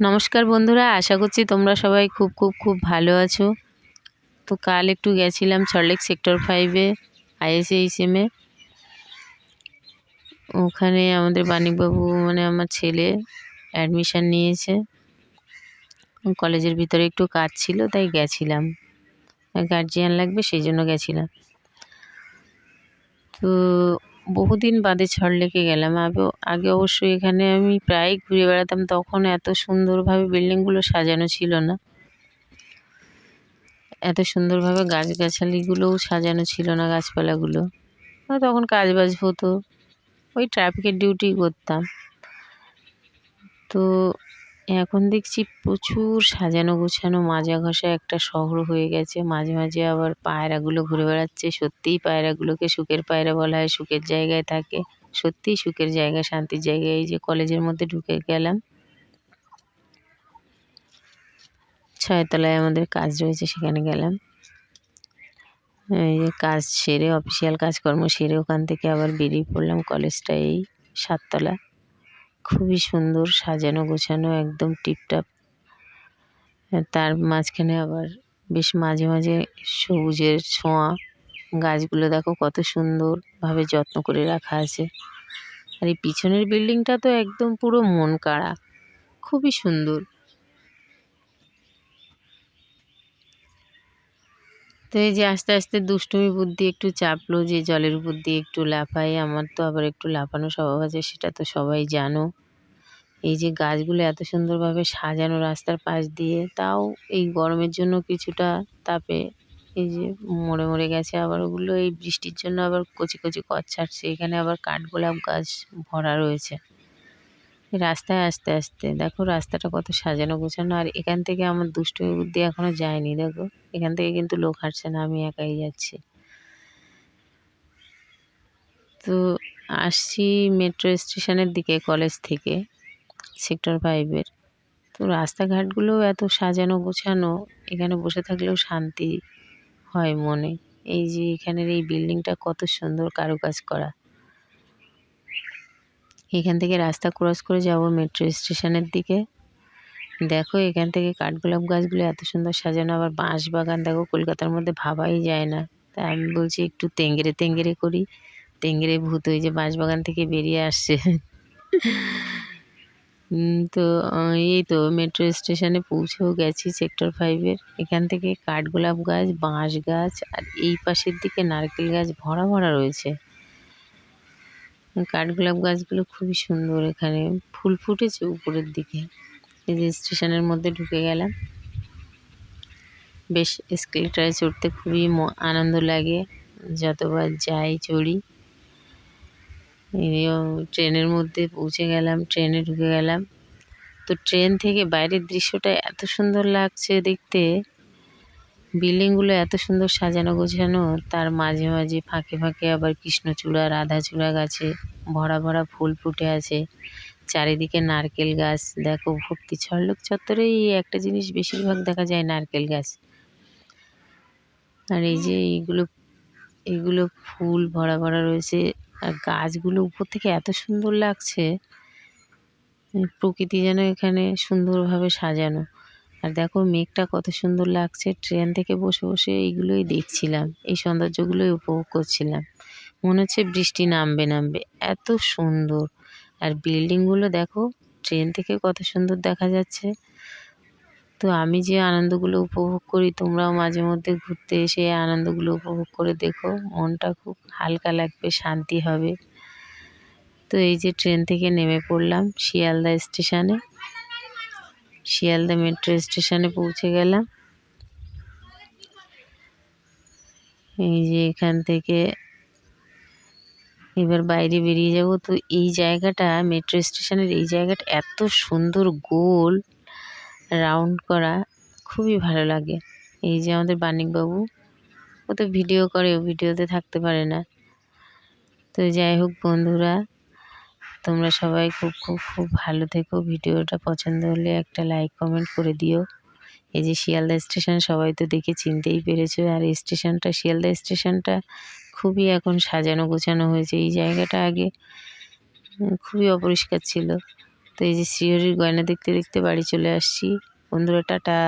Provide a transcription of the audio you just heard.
নমস্কার বন্ধুরা, আশা করছি তোমরা সবাই খুব খুব খুব ভালো আছো। তো কাল একটু গেছিলাম সল্টলেক সেক্টর ফাইভে আইএসএইচএমে ওখানে আমাদের বাণিকবাবু মানে আমার ছেলে অ্যাডমিশান নিয়েছে। কলেজের ভিতরে একটু কাজ ছিল, তাই গেছিলাম। গার্জিয়ান লাগবে, সেই জন্য গেছিলাম। তো বহুদিন বাদে ছড় লেকে গেলাম। আগে আগে অবশ্যই এখানে আমি প্রায় ঘুরে বেড়াতাম, তখন এত সুন্দরভাবে বিল্ডিংগুলো সাজানো ছিল না। এত সুন্দরভাবে গাছগাছালিগুলোও সাজানো ছিল না, গাছপালাগুলো। তখন কাজ বাজ হতো, ওই ট্রাফিকের ডিউটি করতাম। তো এখন দেখছি প্রচুর সাজানো গোছানো মাজা ঘষা একটা শহর হয়ে গেছে। মাঝে মাঝে আবার পায়রাগুলো ঘুরে বেড়াচ্ছে। সত্যিই পায়রাগুলোকে সুখের পায়রা বলা হয়, সুখের জায়গায় থাকে। সত্যিই সুখের জায়গা, শান্তির জায়গায় এই যে কলেজের মধ্যে ঢুকে গেলাম। ছয়তলায় আমাদের কাজ রয়েছে, সেখানে গেলাম। এই যে কাজ সেরে, অফিসিয়াল কাজকর্ম সেরে ওখান থেকে আবার বেরিয়ে পড়লাম কলেজটা এই সাততলা। খুবই সুন্দর সাজানো গোছানো একদম টিপটাপ। তার মাঝখানে আবার বেশ মাঝে মাঝে সবুজের ছোঁয়া। গাছগুলো দেখো কত সুন্দরভাবে যত্ন করে রাখা আছে। আর এই পিছনের বিল্ডিংটা তো একদম পুরো মন কাড়া খুবই সুন্দর। তো এই যে আস্তে আস্তে দুষ্টুমি বুদ্ধি একটু চাপলো, যে জলের উপর দিয়ে একটু লাফাই, আমার তো আবার একটু লাফানো স্বভাব আছে, সেটা তো সবাই জানো। এই যে গাছগুলো এত সুন্দরভাবে সাজানো রাস্তার পাশ দিয়ে, তাও এই গরমের জন্য কিছুটা তাপে, এই যে মরে মরে গেছে আবার ওগুলো, এই বৃষ্টির জন্য আবার কচি কচি কচ ছাড়ছে এখানে আবার কাঠগোলাপ গাছ ভরা রয়েছে। রাস্তায় আস্তে আস্তে। দেখো রাস্তাটা কত সাজানো গোছানো। আর এখান থেকে আমার দুষ্টুমি বুদ্ধি এখনও যায়নি, দেখো। এখান থেকে কিন্তু লোক হাঁটছে না, আমি একাই যাচ্ছি। তো আসছি মেট্রো স্টেশনের দিকে, কলেজ থেকে, সেক্টর ফাইভের তো রাস্তাঘাটগুলোও এত সাজানো গোছানো, এখানে বসে থাকলেও শান্তি হয় মনে। এই যে এখানের এই বিল্ডিংটা কত সুন্দর কারুকাজ করা। এখান থেকে রাস্তা ক্রস করে যাব মেট্রো স্টেশনের দিকে। দেখো এখান থেকে কাঠগোলাপ গাছগুলো এত সুন্দর সাজানো, আবার বাঁশ বাগান দেখো, কলকাতার মধ্যে ভাবাই যায় না। তাই আমি বলছি একটু তেঙ্গেরে তেঙ্গেরে করি। তেঙ্গেরে ভূত ওই যে বাঁশ বাগান থেকে বেরিয়ে আসছে। তো এই তো মেট্রো স্টেশনে পৌঁছেও গেছি সেক্টর ফাইভের এখান থেকে কাঠগোলাপ গাছ, বাঁশ গাছ, আর এই পাশের দিকে নারকেল গাছ ভরা ভরা রয়েছে। কাঠগোলাপ গাছগুলো খুবই সুন্দর এখানে। ফুল ফুটেছে উপরের দিকে। এই যে স্টেশনের মধ্যে ঢুকে গেলাম। বেশ স্কেলেটারে চড়তে খুবই আনন্দ লাগে। যতবার যাই চড়ি। ট্রেনের মধ্যে পৌঁছে গেলাম, ট্রেনে ঢুকে গেলাম। তো ট্রেন থেকে বাইরের দৃশ্যটা এত সুন্দর লাগছে দেখতে। বিল্ডিংগুলো এত সুন্দর সাজানো গোছানো, তার মাঝে মাঝে ফাঁকে ফাঁকে আবার কৃষ্ণচূড়া, রাধাচূড়া গাছে ভরা ভরা ফুল ফুটে আছে। চারিদিকে নারকেল গাছ, দেখো ভর্তি ছড়লোক চত্বরে এই একটা জিনিস বেশিরভাগ দেখা যায় নারকেল গাছ। আর এই যে এইগুলো এইগুলো ফুল ভরা ভরা রয়েছে, আর গাছগুলো উপর থেকে এত সুন্দর লাগছে, প্রকৃতি যেন এখানে সুন্দরভাবে সাজানো। আর দেখো মেঘটা কত সুন্দর লাগছে। ট্রেন থেকে বসে বসে এইগুলোই দেখছিলাম। এই সৌন্দর্যগুলোই উপভোগ করছিলাম। মনে হচ্ছে বৃষ্টি নামবে নামবে। এত সুন্দর। আর বিল্ডিংগুলো দেখো, ট্রেন থেকে কত সুন্দর দেখা যাচ্ছে। তো আমি যে আনন্দগুলো উপভোগ করি, তোমরাও মাঝে মধ্যে ঘুরতে এসে আনন্দগুলো উপভোগ করে দেখো। মনটা খুব হালকা লাগবে, শান্তি হবে। তো এই যে ট্রেন থেকে নেমে পড়লাম শিয়ালদা স্টেশনে। শিয়ালদা মেট্রো স্টেশনে পৌঁছে গেলাম। এই যে এখান থেকে এবার বাইরে বেরিয়ে যাব। তো এই জায়গাটা, মেট্রো স্টেশনের এই জায়গাটা এত সুন্দর গোল রাউন্ড করা, খুবই ভালো লাগে। এই যে আমাদের বাণিকবাবু ও তো ভিডিও করে, ও ভিডিওতে থাকতে পারে না। তো যাই হোক বন্ধুরা তোমরা সবাই খুব খুব খুব ভালো থেকো। ভিডিওটা পছন্দ হলে একটা লাইক কমেন্ট করে দিও। এই যে শিয়ালদা স্টেশন, সবাই তো দেখে চিনতেই পেরেছ। আর এই স্টেশনটা, শিয়ালদা স্টেশনটা খুবই এখন সাজানো গোছানো হয়েছে। এই জায়গাটা আগে খুবই অপরিষ্কার ছিল। তো এই যে শ্রীহরির গয়না দেখতে দেখতে বাড়ি চলে আসছি। বন্ধুরা, টাটা।